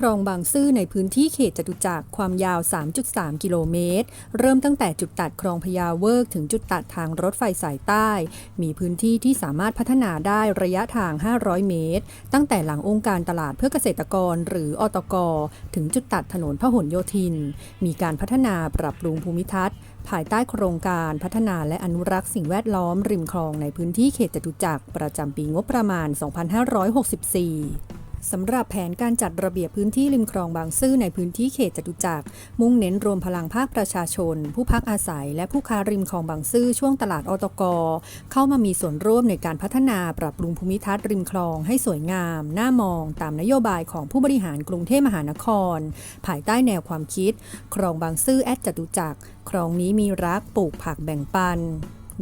คลองบางซื่อในพื้นที่เขตจตุจักรความยาว 3.3 กิโลเมตร เริ่มตั้งแต่จุดตัดคลองพญาเวิกถึงจุดตัดทางรถไฟสายใต้ มีพื้นที่ที่สามารถพัฒนาได้ระยะทาง 500 เมตร ตั้งแต่หลังองค์การตลาดเพื่อเกษตรกรหรืออตก ถึงจุดตัดถนนพหลโยธิน มีการพัฒนาปรับปรุงภูมิทัศน์ภายใต้โครงการพัฒนาและอนุรักษ์สิ่งแวดล้อมริมคลองในพื้นที่เขตจตุจักรประจำปีงบประมาณ 2564 สำหรับแผนการจัดระเบียบพื้นที่ริมคลองบางซื่อในพื้นที่เขตจตุจักร มุ่งเน้นรวมพลังภาคประชาชน ผู้พักอาศัย และผู้ค้าริมคลองบางซื่อช่วงตลาดอตก เข้ามามีส่วนร่วมในการพัฒนาปรับปรุงภูมิทัศน์ริมคลองให้สวยงาม น่ามอง ตามนโยบายของผู้บริหารกรุงเทพมหานคร ภายใต้แนวความคิด คลองบางซื่อแอดจตุจักรคลองนี้มีรักปลูกผักแบ่งปัน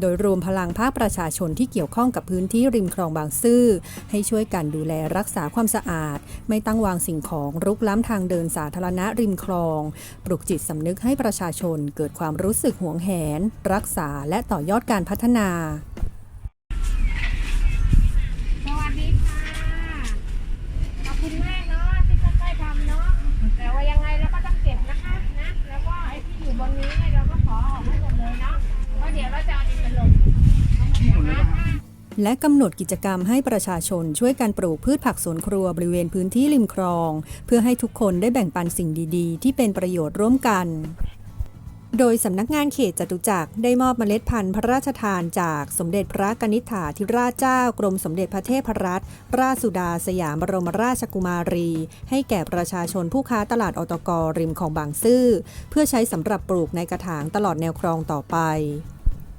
โดยรวมพลังภาคประชาชนที่เกี่ยวข้องกับพื้นที่ริมคลองบางซื่อ ให้ช่วยกันดูแลรักษาความสะอาด ไม่ตั้งวางสิ่งของรุกล้ำทางเดินสาธารณะริมคลอง ปลุกจิตสำนึกให้ประชาชนเกิดความรู้สึกหวงแหน รักษาและต่อยอดการพัฒนาสวัสดีค่ะขอบคุณมากเนาะที่ค่อยๆทำเนาะแต่ว่ายังไงเราก็ต้องเก็บนะคะนะแล้วก็ไอ้ที่อยู่บนนี้เนี่ยเรา และกำหนดกิจกรรมให้ประชาชนช่วยกันปลูกพืชผักสวนครัวบริเวณพื้นที่ริมคลอง เพื่อให้ทุกคนได้แบ่งปันสิ่งดีๆ ที่เป็นประโยชน์ร่วมกัน โดยสำนักงานเขตจตุจักรได้มอบเมล็ดพันธุ์พระราชทานจากสมเด็จพระกนิษฐาธิราชเจ้ากรมสมเด็จพระเทพรัตนราชสุดาสยามบรมราชกุมารี ให้แก่ประชาชนผู้ค้าตลาดอตกริมของบางซื่อเพื่อใช้สำหรับปลูกในกระถางตลอดแนวคลองต่อไป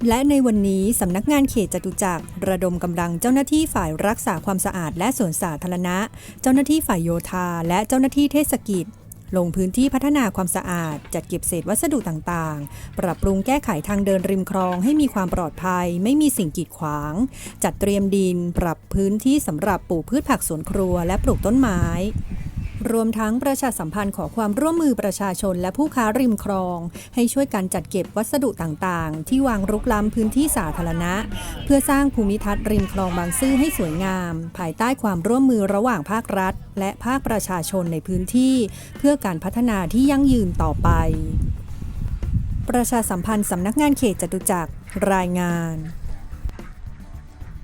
และในวันนี้สำนักงานเขตจตุจักรระดมกำลังเจ้าหน้าที่ฝ่ายรักษาความสะอาดและสวนสาธารณะ เจ้าหน้าที่ฝ่ายโยธา และเจ้าหน้าที่เทศกิจ ลงพื้นที่พัฒนาความสะอาด จัดเก็บเศษวัสดุต่างๆ ปรับปรุงแก้ไขทางเดินริมคลองให้มีความปลอดภัย ไม่มีสิ่งกีดขวาง จัดเตรียมดิน ปรับพื้นที่สำหรับปลูกพืชผักสวนครัวและปลูกต้นไม้ รวมทั้งประชาสัมพันธ์ขอความร่วมมือประชาชนและผู้ค้าริมคลอง ให้ช่วยกันจัดเก็บวัสดุต่างๆ ที่วางรุกล้ำพื้นที่สาธารณะ เพื่อสร้างภูมิทัศน์ริมคลองบางซื่อให้สวยงาม ภายใต้ความร่วมมือระหว่างภาครัฐ และภาคประชาชนในพื้นที่ เพื่อการพัฒนาที่ยั่งยืนต่อไป ประชาสัมพันธ์สำนักงานเขตจตุจักรรายงาน